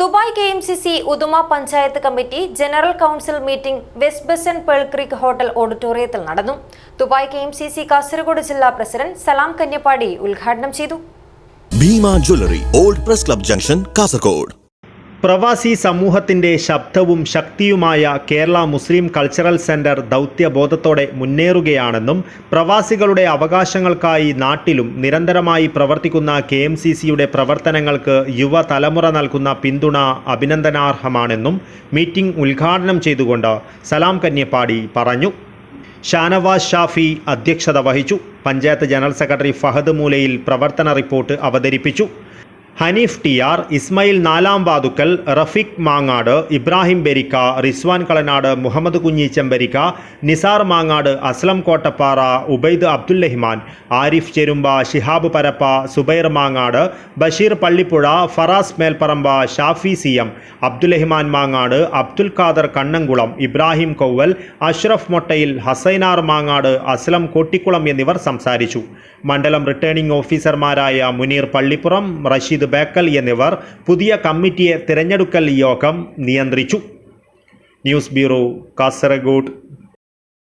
Dubai K M C C Uduma panchayat committee general council meeting west Besant Pearl Creek hotel ഓഡിറ്റോറിയത്തിൽ നടന്നു. Dubai K M C C Kasaragod ജില്ലാ president Salam Kanyappadi ഉദ്ഘാടനം ചെയ്തു. Bhima jewellery old press club junction Kasaragod. പ്രവാസി സമൂഹത്തിന്റെ ശബ്ദവും ശക്തിയുമായ Kerala Muslim cultural centre ദൗത്യബോധത്തോടെ മുന്നേറുകയാണെന്നും പ്രവാസികളുടെ അവകാശങ്ങൾക്കായി നാട്ടിലും നിരന്തരമായി പ്രവർത്തിക്കുന്ന കെ എം സി സിയുടെ പ്രവർത്തനങ്ങൾക്ക് യുവതലമുറ നൽകുന്ന പിന്തുണ അഭിനന്ദനാർഹമാണെന്നും മീറ്റിംഗ് ഉദ്ഘാടനം ചെയ്തുകൊണ്ട് സലാം കന്യപ്പാടി പറഞ്ഞു. ഷാനവാസ് ഷാഫി അധ്യക്ഷത വഹിച്ചു. പഞ്ചായത്ത് ജനറൽ സെക്രട്ടറി ഫഹദ് മൂലയിൽ പ്രവർത്തന റിപ്പോർട്ട് അവതരിപ്പിച്ചു. ഹനീഫ് ടി ആർ ഇസ്മയിൽ നാലാം വാതുക്കൽ റഫീഖ് മാങ്ങാട് ഇബ്രാഹിം ബെരിക്ക റിസ്വാൻ കളനാട് മുഹമ്മദ് കുഞ്ഞി ചെമ്പരിക്ക നിസാർ മാങ്ങാട് അസ്ലം കോട്ടപ്പാറ ഉബൈദ് അബ്ദുല്ലഹിമാൻ ആരിഫ് ചെരുമ്പ ഷിഹാബ് പരപ്പ സുബൈർ മാങ്ങാട് ബഷീർ പള്ളിപ്പുഴ ഫറാസ് മേൽപ്പറമ്പ ഷാഫി സി എം അബ്ദുല്ലഹിമാൻ മാങ്ങാട് അബ്ദുൽ ഖാദർ കണ്ണംകുളം ഇബ്രാഹിം കൊവ്വൽ അഷ്റഫ് മൊട്ടയിൽ ഹസൈനാർ മാങ്ങാട് അസ്ലം കോട്ടിക്കുളം എന്നിവർ സംസാരിച്ചു. മണ്ഡലം റിട്ടേണിംഗ് ഓഫീസർമാരായ മുനീർ പള്ളിപ്പുറം റഷീദ് ബേക്കൽ എന്നിവർ പുതിയ കമ്മിറ്റിയെ തിരഞ്ഞെടുക്കൽ യോഗം നിയന്ത്രിച്ചു. News bureau Kasaragod.